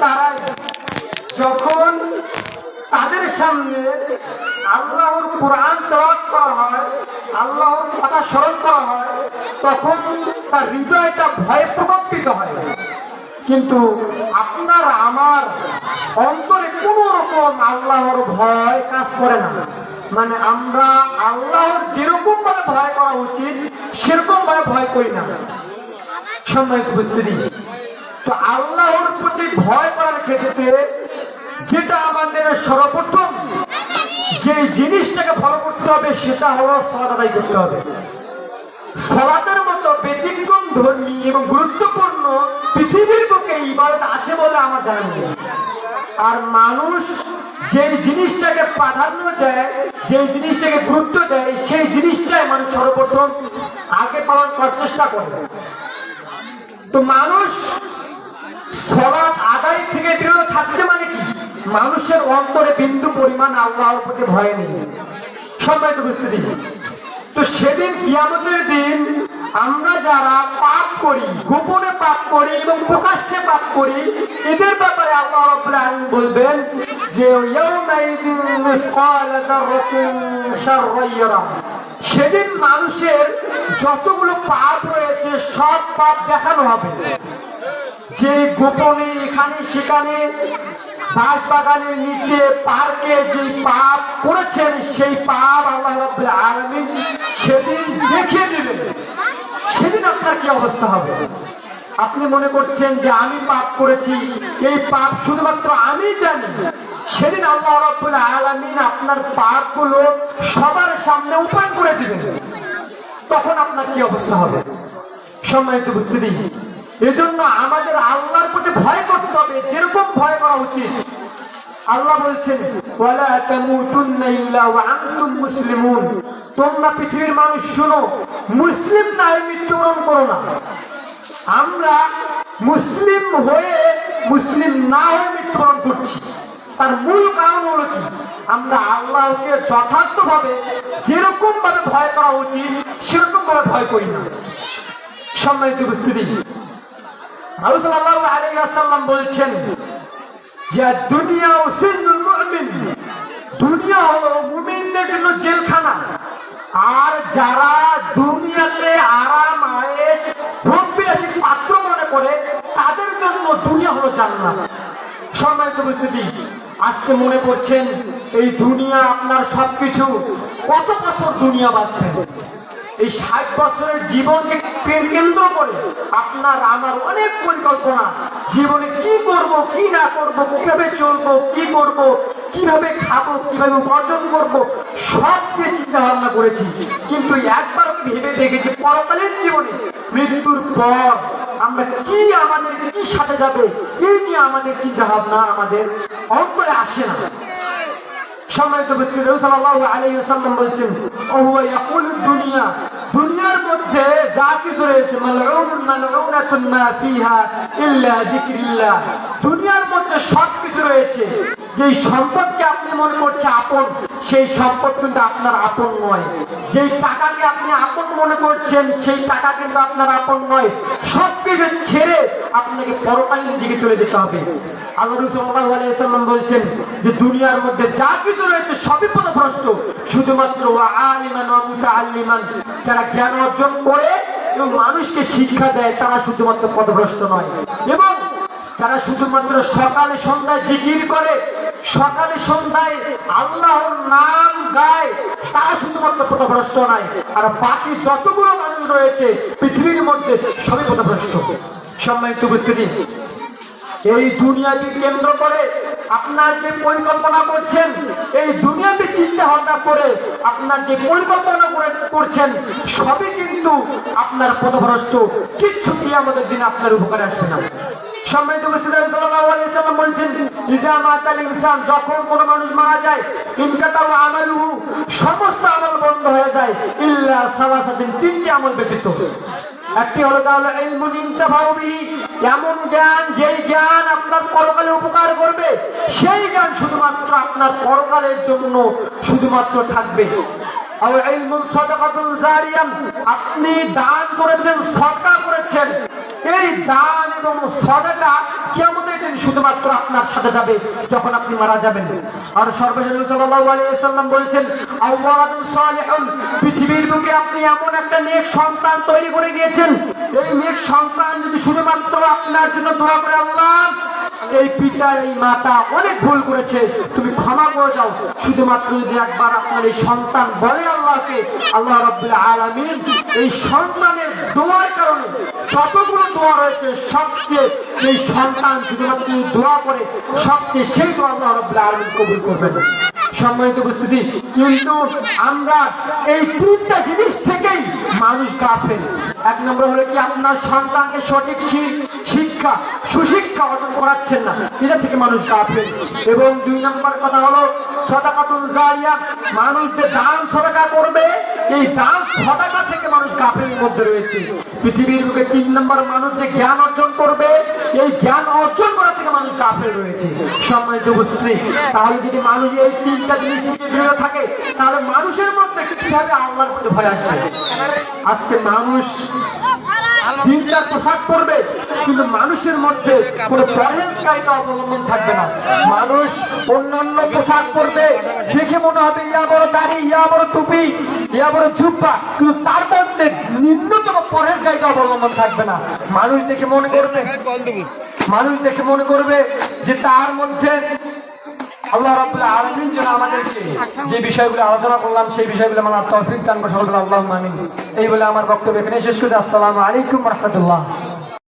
তারাই। যখন তাদের সামনে আল্লাহর কোরআন করা হয়, আল্লাহর কথা স্মরণ করা হয়, তখন তার হৃদয়টা ভয়ে প্রকম্পিত হয়। কিন্তু আপনার আমার অন্তরে কোন রকম আল্লাহর ভয় কাজ করে না। মানে আমরা আল্লাহর যেরকম ভাবে ভয় করা উচিত সেরকম ভাবে ভয় করি না। সম্মানিত উপস্থিতি তো আল্লাহর প্রতি ভয় করার ক্ষেত্রে যেটা আমাদের সর্বপ্রথম, যে জিনিসটাকে ফলো করতে হবে, সেটা হলো আদায় করতে হবে। সলাতের মতো ব্যতিক্রম, ধর্মী এবং গুরুত্বপূর্ণ পৃথিবীর বুকে ইবাদত আছে বলে আমার জানা আর মানুষ যে জিনিসটাকে প্রাধান্য দেয় যে জিনিসটাকে গুরুত্ব দেয়, সেই জিনিসটাই মানুষ সর্বপ্রথম আগে পালন করার চেষ্টা করে তো মানুষ সলাৎ আদায় থেকে বিরত থাকছে মানে কি? মানুষের অন্তরে বিন্দু পরিমাণ আল্লাহর প্রতি ভয় নেই। সবাই তো বুঝতে দিই তো সেদিন কিয়ামতের দিন আমরা যারা পাপ করি, গোপনে পাপ করি এবং প্রকাশ্যে পাপ করি, এদের ব্যাপারে আল্লাহ বলবেন যে, ইয়াউমাইদিন মিসকাল দাররাতিন শাররান ইয়ারা সেদিন মানুষের যতগুলো পাপ রয়েছে, সব পাপ দেখানো হবে। যে গোপনে এখানে সেখানে বাঁশ বাগানের নিচে পার্কে যে পাপ করেছেন, সেই পাপ আল্লাহ আলামিন সেদিন দেখিয়ে দিবেন। সেদিন আপনার কি অবস্থা হবে? আপনি মনে করছেন যে আমি পাপ করেছি, এই পাপ শুধুমাত্র আমি জানি। সেদিন আল্লাহ রাব্বুল আলামিন আপনার পাপগুলো সবার সামনে উপায় করে দিবেন। তখন আপনার কি অবস্থা হবে? সময় সম্মানিত বুঝতে দিই এজন্য আমাদের আল্লাহর প্রতি ভয় করতে হবে। যেরকম ভয় করা উচিত। আল্লাহ বলছেন মুসলিমুন। তোমরা পৃথিবীর মানুষ, শুনো, মুসলিম না হয়ে মৃত্যুবরণ করো না। আমরা মুসলিম হয়ে মুসলিম না হয়ে মৃত্যুবরণ করছি। তার মূল কারণ হলো কি? আমরা আল্লাহকে যথার্থভাবে যেরকম ভাবে ভয় করা উচিত সেরকম ভাবে ভয় করি না। সম্মানিত উপস্থিতি। বলছেন দুনিয়া ও দুনিয়া হলো মুমিনদের জন্য জেলখানা। আর যারা দুনিয়াতে আরাম করে, তাদের জন্য দুনিয়া হলো জান্নাত। সম্মানিত উপস্থিতি। আজকে মনে করছেন এই দুনিয়া আপনার সবকিছু। কত বছর দুনিয়া বাঁচবে? এই ষাট বছরের জীবনকে কেন্দ্র করে আপনার আমার অনেক পরিকল্পনা। জীবনে কি করব, কি না করব, কীভাবে চলবো, কি করব, কীভাবে খাব, কীভাবে উপার্জন করব, সব নিয়ে চিন্তা ভাবনা করেছি। কিন্তু একবার ভেবে দেখেছি পরকালীন জীবনে মৃত্যুর পর আমরা কি আমাদের কি সাথে যাবে? এই নিয়ে আমাদের চিন্তা ভাবনা আমাদের অন্তরে আসে না। যা যেই সম্পদকে আপনি মনে করছে আপন, সেই সম্পদ কিন্তু আপনার আপন নয়। যেই টাকাকে আপনি আপন মনে করছেন, সেই টাকা কিন্তু আপনার আপন নয়। সব কিছু ছেড়ে আপনাকে পরকালীন দিকে চলে যেতে হবে। আল্লাহ সাল্লাল্লাহু আলাইহি ওয়াসাল্লাম বলছেন যে, দুনিয়ার মধ্যে যা কিছু রয়েছে সবই পথভ্রষ্ট শুধুমাত্র ওয়া আলিমান যারা জ্ঞান অর্জন করে এবং মানুষকে শিক্ষা দেয়, তারা শুধুমাত্র পথভ্রষ্ট নয়। এবং যারা শুধুমাত্র সকালে সন্ধ্যায় জিকির করে সকালে সন্ধ্যায় আল্লাহর নাম গায় তারা শুধুমাত্র পথভ্রষ্ট নয়, আর বাকি যতগুলো মানুষ রয়েছে, পৃথিবীর মধ্যে সবই পথভ্রষ্ট। সম্মানিত উপস্থিতি, এই দুনিয়াকে কেন্দ্র করে আপনার যে পরিকল্পনা করছেন, এই দুনিয়াতে চিন্তা ভাবনা করে আপনার যে পরিকল্পনা করে করছেন, সবই কিন্তু আপনার পথভ্রষ্ট। কিচ্ছু কি আমাদের দিন আপনার উপকারে আসবে না। কোনো মানুষ মারা যায় সমস্ত আমল বন্ধ হয়ে যায় এমন জ্ঞান যেই জ্ঞান আপনার উপকার করবে, সেই জ্ঞান শুধুমাত্র আপনার পরকালের জন্য শুধুমাত্র থাকবে। আপনি দান করেছেন, সদকা করেছেন এই দান এবং সদাকা কেমন দিন শুধুমাত্র আপনার সাথে যাবে যখন আপনি মারা যাবেন? আর ওয়াসাল্লাম বলেছেন পৃথিবীর বুকে আপনি এমন একটা নেক সন্তান তৈরি করে গিয়েছেন এই নেক সন্তান যদি শুধুমাত্র আপনার জন্য দোয়া করে আল্লাহ, এই পিতা, এই মাতা অনেক ভুল করেছে। তুমি ক্ষমা করে দাও। শুধুমাত্র যদি একবার আপনার এই সন্তান বলে আল্লাহকে, আল্লাহ রাব্বুল আলামিন এই সন্তানের দোয়ার কারণে যতগুলো দোয়া রয়েছে, সবচেয়ে এই সন্তান শুধুমাত্র দোয়া করে, সবচেয়ে সেই দোয়া আল্লাহ আলামিন কবুল করবেন। সম্মানিত উপস্থিতি, কিন্তু আমরা এই তিনটা জিনিস থেকেই মানুষ গাফেল। এক নম্বর হলো কি, আপনার সন্তানকে সঠিক শিক্ষা, সুশিক্ষা অর্জন করাচ্ছেন না, এটা থেকে মানুষ গাফেল। এবং দুই নম্বর কথা হলো সদাকাতুল জারিয়া মানুষ যে দান সদাকা করবে এই দান সদাকা থেকে মানুষ কাপের মধ্যে রয়েছে। পৃথিবীর বুকে তিন নম্বর মানুষ যে জ্ঞান অর্জন করবে, এই জ্ঞান অর্জন করা থেকে মানুষ কাপের রয়েছে। সম্মানিত উপস্থিতি, তাহলে যদি মানুষ এই তিনটা জিনিস বিরত থাকে, তাহলে মানুষের মধ্যে কীভাবে আল্লাহর প্রতি ভয় আসবে? আজকে মানুষ তিনটা পোশাক পরবে কিন্তু মানুষের মধ্যে কোনো পরহেজকারিতা অবলম্বন থাকবে না। মানুষ অন্যান্য পোশাক পরবে দেখে মনে হবে ইয়া বড় দাড়ি ইয়া বড় টুপি ইয়া বড় জুব্বা কিন্তু তার মধ্যে নিম্নতম পরহেজকারিতা অবলম্বন থাকবে না। মানুষ দেখে মনে করবে মানুষ দেখে মনে করবে যে তার মধ্যে আল্লাহ রাবুল্লাহ আলমিন যেন আমাদেরকে যে বিষয়গুলো আলোচনা করলাম, সেই বিষয়গুলো আমার তৌফিক দান সকল আল্লাহ আমিন। এই বলে আমার বক্তব্য এখানে শেষ আলাইকুম রহমতুল্লাহ।